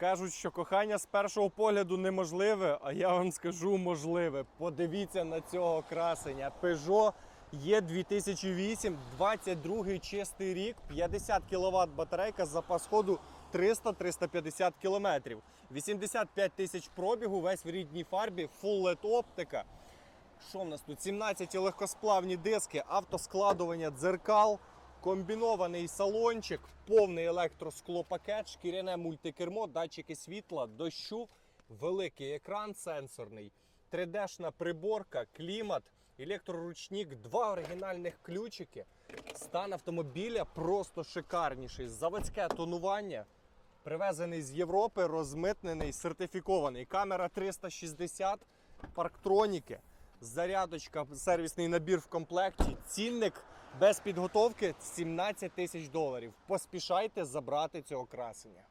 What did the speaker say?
Кажуть, що кохання з першого погляду неможливе, а я вам скажу можливе. Подивіться на цього красення. Peugeot є 2008, 22 чистий рік, 50 кВт батарейка, запас ходу 300-350 км. 85 тисяч пробігу, весь в рідній фарбі, full LED оптика. Що в нас тут? 17 легкосплавні диски, автоскладування дзеркал, комбінований салончик, повний електросклопакет, шкіряне мультикермо, датчики світла, дощу, великий екран сенсорний, 3D-шна приборка, клімат, електроручник, два оригінальних ключики. Стан автомобіля просто шикарніший. Заводське тонування. Привезений з Європи, розмитнений, сертифікований. Камера 360, парктроніки, зарядочка, сервісний набір в комплекті. Цінник без підготовки 17 тисяч доларів. Поспішайте забрати цього красення.